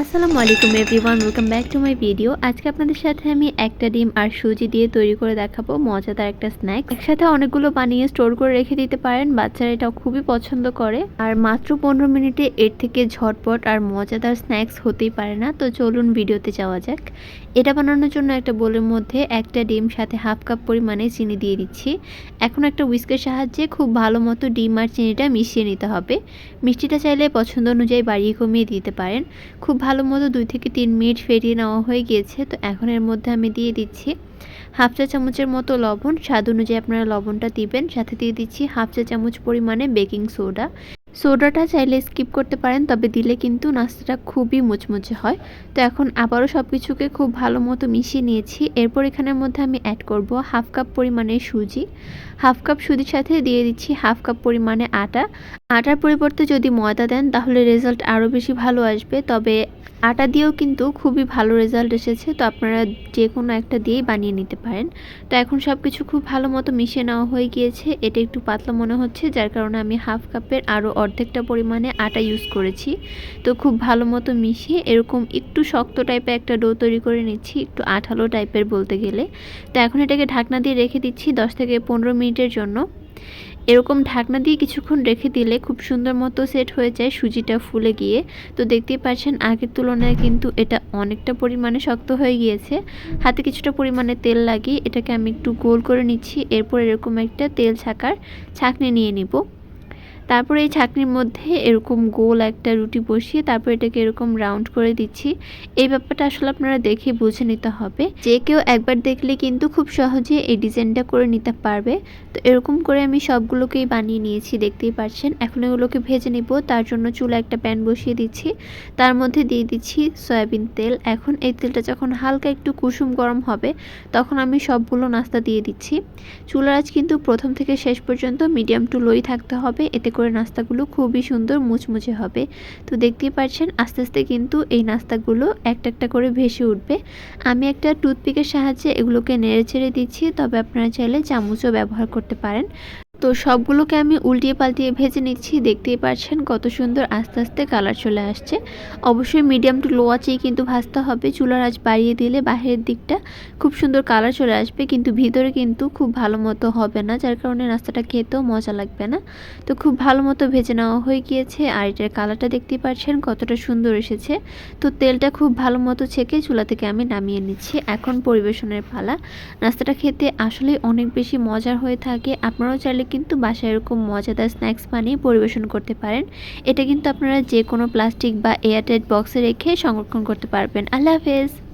আসসালামু আলাইকুম everyone welcome back to my video আজকে আপনাদের সাথে আমি একটা ডিম আর সুজি দিয়ে তৈরি করে দেখাবো, মজাদার একটা স্ন্যাক একসাথে অনেকগুলো বানিয়ে স্টোর করে রেখে দিতে পারেন, বাচ্চারা এটা খুবই পছন্দ করে। আর মাত্র পনেরো মিনিটে এর থেকে ঝটপট আর মজাদার স্ন্যাক্স হতেই পারে না, তো চলুন ভিডিওতে যাওয়া যাক। এটা বানানোর জন্য একটা বোলের মধ্যে একটা ডিম, সাথে হাফ কাপ পরিমাণে চিনি দিয়ে দিচ্ছি। এখন একটা হুইস্কের সাহায্যে খুব ভালো মতো ডিম আর চিনিটা মিশিয়ে নিতে হবে। মিষ্টিটা চাইলে পছন্দ অনুযায়ী বাড়িয়ে কমিয়ে দিতে পারেন। খুব ভালো মতো দুই থেকে তিন মিনিট ফেটিয়ে নেওয়া হয়ে গিয়েছে, তো এখন এর মধ্যে আমি দিয়ে দিচ্ছি হাফ চা চামচের মতো লবণ। স্বাদ অনুযায়ী আপনারা লবণটা দিবেন, সাথে দিয়ে দিচ্ছি হাফ চা চামচ পরিমাণে বেকিং সোডা। সোডাটা চাইলে স্কিপ করতে পারেন, তবে দিলে কিন্তু নাস্তাটা খুবই মুচমুচে হয়। তো এখন আবারও সব কিছুকে খুব ভালো মতো মিশিয়ে নিয়েছি। এরপর এখানের মধ্যে আমি অ্যাড করব হাফ কাপ পরিমাণে সুজি। হাফ কাপ সুজির সাথে দিয়ে দিচ্ছি হাফ কাপ পরিমাণে আটা। আটার পরিবর্তে যদি ময়দা দেন, তাহলে রেজাল্ট আরও বেশি ভালো আসবে। তবে আটা দিয়েও কিন্তু খুবই ভালো রেজাল্ট এসেছে। তো আপনারা যে কোনো একটা দিয়েই বানিয়ে নিতে পারেন। তো এখন সব কিছু খুব ভালো মতো মিশিয়ে নেওয়া হয়ে গিয়েছে। এটা একটু পাতলা মনে হচ্ছে, যার কারণে আমি হাফ কাপের আরও অর্ধেকটা পরিমাণে আটা ইউজ করেছি। তো খুব ভালো মতো মিশিয়ে এরকম একটু শক্ত টাইপের একটা ডো তৈরি করে নিচ্ছি, একটু আঠালো টাইপের বলতে গেলে। তো এখন এটাকে ঢাকনা দিয়ে রেখে দিচ্ছি দশ থেকে পনেরো মিনিটের জন্য। এরকম ঢাকনা দিয়ে কিছুক্ষণ রেখে দিলে খুব সুন্দর মতো সেট হয়ে যায় সুজিটা ফুলে গিয়ে। তো দেখতেই পাচ্ছেন আগের তুলনায় কিন্তু এটা অনেকটা পরিমাণে শক্ত হয়ে গিয়েছে। হাতে কিছুটা পরিমাণে তেল লাগিয়ে এটাকে আমি একটু গোল করে নিচ্ছি, এরপর এরকম একটা তেল ছাকার ছাকনি নিয়ে নিব। তারপরে এই ছাকনির মধ্যে এরকম গোল একটা রুটি বসিয়ে তারপর এটাকে এরকম রাউন্ড করে দিচ্ছি। এই ব্যাপারটা আসলে আপনারা দেখে বুঝে নিতে হবে। যে কেউ একবার দেখলে কিন্তু খুব সহজে এই ডিজাইনটা করে নিতে পারবে। তো এরকম করে আমি সবগুলোকেই বানিয়ে নিয়েছি, দেখতেই পাচ্ছেন। এখন এগুলোকে ভেজে নিব, তার জন্য চুলা একটা প্যান বসিয়ে দিচ্ছি। তার মধ্যে দিয়ে দিচ্ছি সয়াবিন তেল। এখন এই তেলটা যখন হালকা একটু কুসুম গরম হবে, তখন আমি সবগুলো নাস্তা দিয়ে দিচ্ছি। চুলার আজ কিন্তু প্রথম থেকে শেষ পর্যন্ত মিডিয়াম টু লোই থাকতে হবে। এতে করে নাস্তাগুলো খুবই সুন্দর মুচমুচে হবে। তো দেখতেই পাচ্ছেন আস্তে আস্তে কিন্তু এই নাস্তাগুলো একটা একটা করে ভেসে উঠবে। আমি একটা টুথপিকের সাহায্যে এগুলোকে নেড়ে ছেড়ে দিচ্ছি, তবে আপনারা চাইলে চামচও ব্যবহার করতে পারেন। তো সবগুলোকে আমি উল্টিয়ে পাল্টিয়ে ভেজে নিচ্ছি। দেখতেই পাচ্ছেন কত সুন্দর আস্তে আস্তে কালার চলে আসছে। অবশ্যই মিডিয়াম টু লো আঁচেই কিন্তু ভাজতে হবে। চুলার আঁচ বাড়িয়ে দিলে বাইরের দিকটা খুব সুন্দর কালার চলে আসবে, কিন্তু ভিতরে কিন্তু খুব ভালো মতো হবে না, যার কারণে নাস্তাটা খেতেও মজা লাগবে না। তো খুব ভালো মতো ভেজে নেওয়া হয়ে গিয়েছে আর এটার কালারটা দেখতেই পাচ্ছেন কতটা সুন্দর এসেছে। তো তেলটা খুব ভালো মতো ছেঁকে চুলা থেকে আমি নামিয়ে নিচ্ছি। এখন পরিবেশনের পালা। নাস্তাটা খেতে আসলে অনেক বেশি মজার হয়ে থাকে। আপনারাও চাইলে কিন্তু বাসায় এরকম মজাদার স্ন্যাক্স বানিয়ে পরিবেশন করতে পারেন। এটা কিন্তু আপনারা যে কোনো প্লাস্টিক বা এয়ারটাইট বক্সে রেখে সংরক্ষণ করতে পারবেন। আল্লাহ হাফেজ।